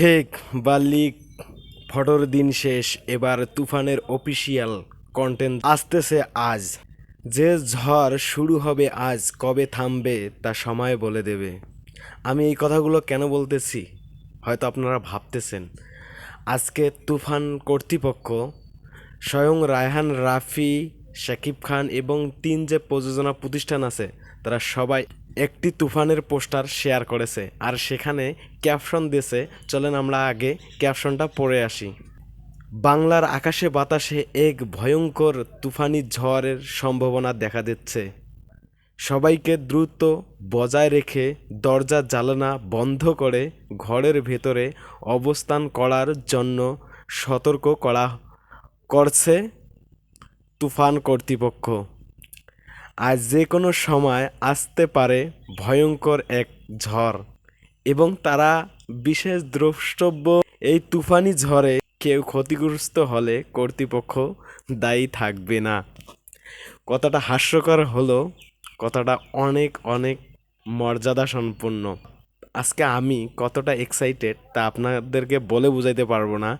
Fake বা leak ফটোর দিন শেষ, এবার তুফানের অফিসিয়াল কন্টেন্ট আসতেছে আজ। যে ঝড় শুরু হবে আজ, কবে থামবে তা সময় বলে দেবে। আমি এই কথাগুলো কেন বলতেছি? হয়তো আপনারা ভাবতেছেন। আজকে তুফান কর্তৃপক্ষ, স্বয়ং রায়হান রাফি, শাকিব খান এবং তিন যে প্রযোজনা প্রতিষ্ঠান আছে তারা সবাই একটি তুফানের পোস্টার শেয়ার করেছে আর সেখানে ক্যাপশন দিয়েছে, চলেন আমরা আগে ক্যাপশনটা পড়ে আসি। বাংলার আকাশে বাতাসে এক ভয়ঙ্কর তুফানি ঝড়ের সম্ভাবনা দেখা দিচ্ছে। সবাইকে দ্রুত বজায় রেখে দরজা জ্বালানা বন্ধ করে ঘরের ভেতরে অবস্থান করার জন্য সতর্ক করা করছে তুফান কর্তৃপক্ষ। আজ যে কোনো সময় আসতে পারে ভয়ঙ্কর এক ঝড়। এবং তারা বিশেষ দ্রষ্টব্য, এই তুফানি ঝড়ে কেউ ক্ষতিগ্রস্ত হলে কর্তৃপক্ষ দায়ী থাকবে না। কথাটা হাস্যকর হলো, কথাটা অনেক অনেক মর্যাদা সম্পন্ন আজকে আমি কতটা এক্সাইটেড তা আপনাদেরকে বলে বুঝাইতে পারব না।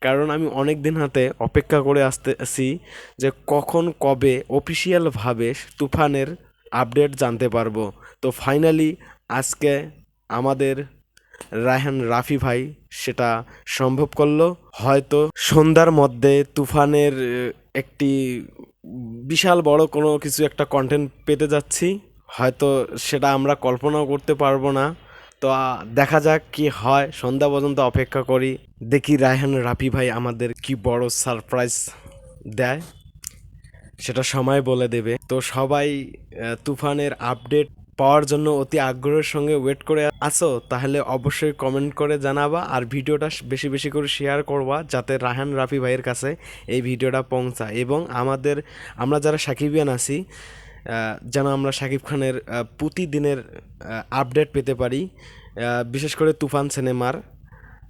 কারণ আমি অনেক দিন হাতে অপেক্ষা করে আসতেছি যে কখন, কবে অফিসিয়ালভাবে তুফানের আপডেট জানতে পারব। তো ফাইনালি আজকে আমাদের রায়হান রাফি ভাই সেটা সম্ভব করল। হয়তো সন্ধ্যার মধ্যে তুফানের একটি বিশাল বড় কোনো কিছু একটা কন্টেন্ট পেতে যাচ্ছি। হয়তো সেটা আমরা কল্পনাও করতে পারব না। তো দেখা যাক কি হয়। সন্ধ্যা পর্যন্ত অপেক্ষা করি। দেখি রায়হান রাফি ভাই আমাদের কি বড় সারপ্রাইজ দেয়। সেটা সময় বলে দেবে। তো সবাই তুফানের আপডেট পাওয়ার জন্য অতি আগ্রহের সঙ্গে ওয়েট করে আছো? তাহলে অবশ্যই কমেন্ট করে জানাবা আর ভিডিওটা বেশি বেশি করে শেয়ার করবা যাতে রাহান রাফি ভাইয়ের কাছে এই ভিডিওটা পৌঁছায়। এবং আমাদের, আমরা যারা সাকিবিয়ান আছি যেন আমরা শাকিব খানের প্রতিদিনের আপডেট পেতে পারি। বিশেষ করে তুফান সিনেমার